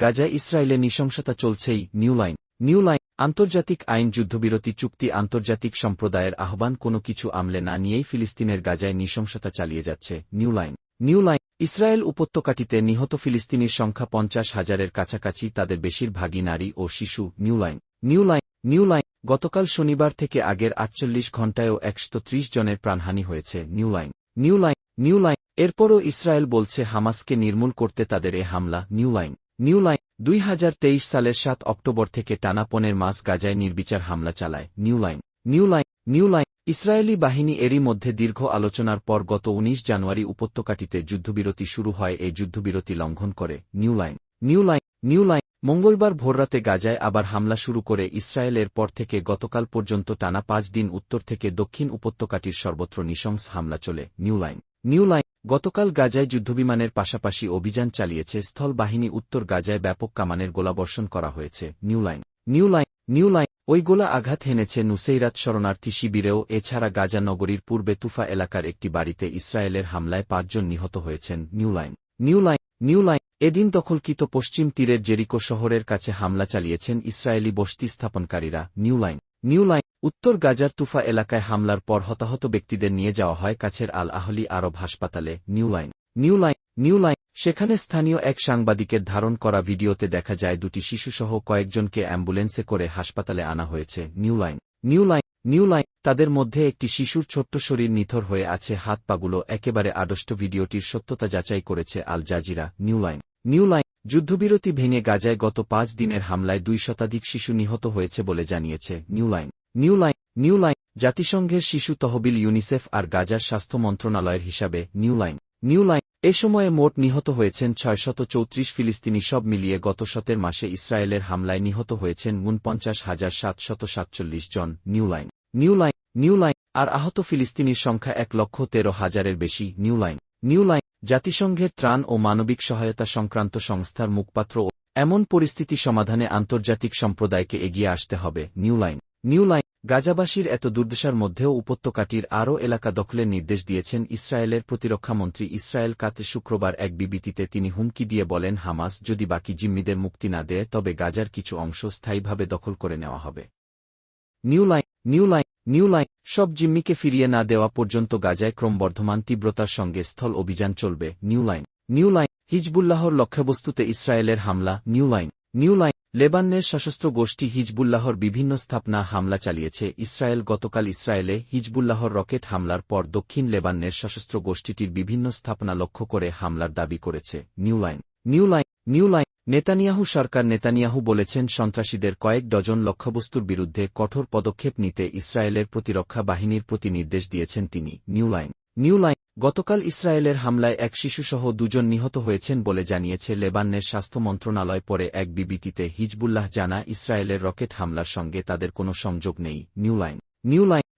গাজায় ইসরায়েলে নৃশংসতা চলছেই নিউ লাইন। নিউ লাইন, আন্তর্জাতিক আইন যুদ্ধবিরতি চুক্তি, আন্তর্জাতিক সম্প্রদায়ের আহ্বান, কোনো কিছু আমলে না নিয়েই ফিলিস্তিনের গাজায় নৃশংসতা চালিয়ে যাচ্ছে new line. New line, Israel উপত্যকাটিতে নিহত ফিলিস্তিনির সংখ্যা পঞ্চাশ হাজারের কাছাকাছি, তাদের বেশিরভাগই নারী ও শিশু। New line new line new line, গতকাল শনিবার থেকে আগের আটচল্লিশ ঘণ্টায়ও একশো ত্রিশ জনের প্রাণহানি হয়েছে new line. New line new line, এরপরও ইসরায়েল বলছে হামাসকে নির্মূল করতে তাদের এ হামলা নিউ লাইন। নিউ লাইন, দুই হাজার তেইশ সালের সাত অক্টোবর থেকে টানা পনেরো মাস গাজায় নির্বিচার হামলা চালায় new line. New line new line, Israeli বাহিনী এরই মধ্যে দীর্ঘ আলোচনার পর গত ১৯ জানুয়ারি উপত্যকাটিতে যুদ্ধবিরতি শুরু হয়, এই যুদ্ধবিরতি লঙ্ঘন করে new line. New line new line, মঙ্গলবার ভোররাতে গাজায় আবার হামলা শুরু করে ইসরায়েলের পর থেকে গতকাল পর্যন্ত টানা পাঁচ দিন উত্তর থেকে দক্ষিণ উপত্যকাটির সর্বত্র নৃশংস হামলা চলে নিউ লাইন। নিউ লাইন গতকাল গাজায় যুদ্ধবিমানের পাশাপাশি অভিযান চালিয়েছে স্থল বাহিনী উত্তর গাজায় ব্যাপক কামানের গোলাবর্ষণ করা হয়েছে। New line new line new line, ওই গোলা আঘাত হেনেছে নুসেইরাত শরণার্থী শিবিরেও, এছাড়া গাজা নগরীর পূর্বে তুফা এলাকার একটি বাড়িতে ইসরায়েলের হামলায় পাঁচজন নিহত হয়েছেন। New line new line new line, এদিন দখলকৃত পশ্চিম তীরের জেরিকো শহরের কাছে হামলা চালিয়েছেন ইসরায়েলি বস্তি স্থাপনকারীরা। নিউ নিউ লাইন, উত্তর গাজার তুফা এলাকায় হামলার পর হতাহত ব্যক্তিদের নিয়ে যাওয়া হয় কাছের আল আহলি আরব হাসপাতালে, new line. New line new line, সেখানে স্থানীয় এক সাংবাদিকের ধারণ করা ভিডিওতে দেখা যায় দুটি শিশুসহ কয়েকজনকে অ্যাম্বুলেন্সে করে হাসপাতালে আনা হয়েছে, new line. New line new line, তাদের মধ্যে একটি শিশুর ছোট্ট শরীর নিথর হয়ে আছে, হাত পাগুলো একেবারে আডষ্ট, ভিডিওটির সত্যতা যাচাই করেছে Al Jazeera, new line. New line যুদ্ধবিরতি ভেঙে গাজায় গত পাঁচ দিনের হামলায় দুই শতাধিক শিশু নিহত হয়েছে বলে জানিয়েছে new line. New line new line জাতিসংঘের শিশু তহবিল ইউনিসেফ আর গাজার স্বাস্থ্য মন্ত্রণালয়ের হিসাবে নিউ লাইন নিউ লাইন এ সময়ে মোট নিহত হয়েছেন ছয়শত চৌত্রিশ ফিলিস্তিনি সব মিলিয়ে গত শতের মাসে ইসরায়েলের হামলায় নিহত হয়েছেন উনপঞ্চাশ হাজার সাতশত সাতচল্লিশ জন new line. New line new line আর আহত ফিলিস্তিনির সংখ্যা এক লক্ষ তেরো হাজারের বেশি নিউ লাইন নিউ লাইন জাতিসংঘের ত্রাণ ও মানবিক সহায়তা সংক্রান্ত সংস্থার মুখপাত্র এমন পরিস্থিতি সমাধানে আন্তর্জাতিক সম্প্রদায়কে এগিয়ে আসতে হবে, নিউ লাইন। নিউ লাইন, গাজাবাসীর এত দুর্দশার মধ্যেও উপত্যকাটির আরও এলাকা দখলের নির্দেশ দিয়েছেন ইসরায়েলের প্রতিরক্ষামন্ত্রী ইসরায়েল কাতে শুক্রবার এক বিবৃতিতে তিনি হুমকি দিয়ে বলেন, হামাস যদি বাকি জিম্মিদের মুক্তি না দেয়, তবে গাজার কিছু অংশ স্থায়ীভাবে দখল করে নেওয়া হবে। New line new line new line সব জিম্মিকে ফিরিয়ে না দেওয়া পর্যন্ত গাজায় ক্রমবর্ধমান তীব্রতার সঙ্গে স্থল অভিযান চলবে নিউ লাইন নিউ লাইন হিজবুল্লাহর লক্ষ্যবস্তুতে ইসরায়েলের হামলা নিউ লাইন নিউ লাইন লেবাননের সশস্ত্র গোষ্ঠী হিজবুল্লাহর বিভিন্ন স্থাপনা হামলা চালিয়েছে ইসরায়েল গতকাল ইসরায়েলে হিজবুল্লাহর রকেট হামলার পর দক্ষিণ লেবাননের সশস্ত্র গোষ্ঠীটির বিভিন্ন স্থাপনা লক্ষ্য করে হামলার দাবি করেছে new line new line new line Netanyahu সরকার নেতানিয়াহু বলেছেন, সন্ত্রাসীদের কয়েক ডজন লক্ষ্যবস্তুর বিরুদ্ধে কঠোর পদক্ষেপ নিতে ইসরায়েলের প্রতিরক্ষা বাহিনীর প্রতি নির্দেশ দিয়েছেন তিনি। New line. New line. গতকাল ইসরায়েলের হামলায় এক শিশুসহ দুজন নিহত হয়েছেন বলে জানিয়েছে লেবাননের স্বাস্থ্য মন্ত্রণালয় পরে এক বিবৃতিতে হিজবুল্লাহ জানা, ইসরায়েলের রকেট হামলার সঙ্গে তাদের কোনো সংযোগ নেই। New line.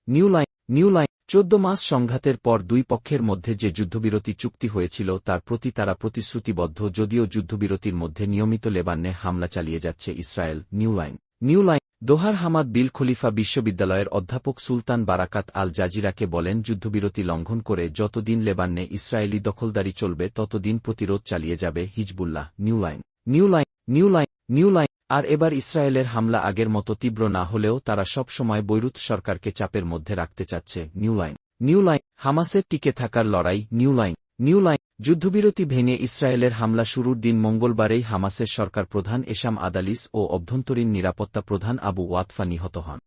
New new line, চোদ্দ মাস সংঘাতের পর দুই পক্ষের মধ্যে যে যুদ্ধবিরতি চুক্তি হয়েছিল তার প্রতি তারা প্রতিশ্রুতিবদ্ধ, যদিও যুদ্ধবিরতির মধ্যে নিয়মিত লেবাননে হামলা চালিয়ে যাচ্ছে Israel, new line. New line, দোহার হামাদ বিল খলিফা বিশ্ববিদ্যালয়ের অধ্যাপক সুলতান বারাকাত আল জাজিরাকে বলেন, যুদ্ধবিরতি লঙ্ঘন করে যতদিন লেবাননে ইসরায়েলি দখলদারি চলবে, ততদিন প্রতিরোধ চালিয়ে যাবে Hezbollah, new line. New line আর এবার ইসরায়েলের হামলা আগের মতো তীব্র না হলেও তারা সব সময় বৈরুত সরকারকে চাপের মধ্যে রাখতে চাচ্ছে নিউলাইন নিউলাইন নিউ লাইন, হামাসের টিকে থাকার লড়াই নিউলাইন নিউলাইন নিউ লাইন, যুদ্ধবিরতি ভেঙে ইসরায়েলের হামলা শুরুর দিন মঙ্গলবারেই হামাসের সরকার প্রধান এশাম আদালিস ও অভ্যন্তরীণ নিরাপত্তা প্রধান আবু ওয়াতফা নিহত হন।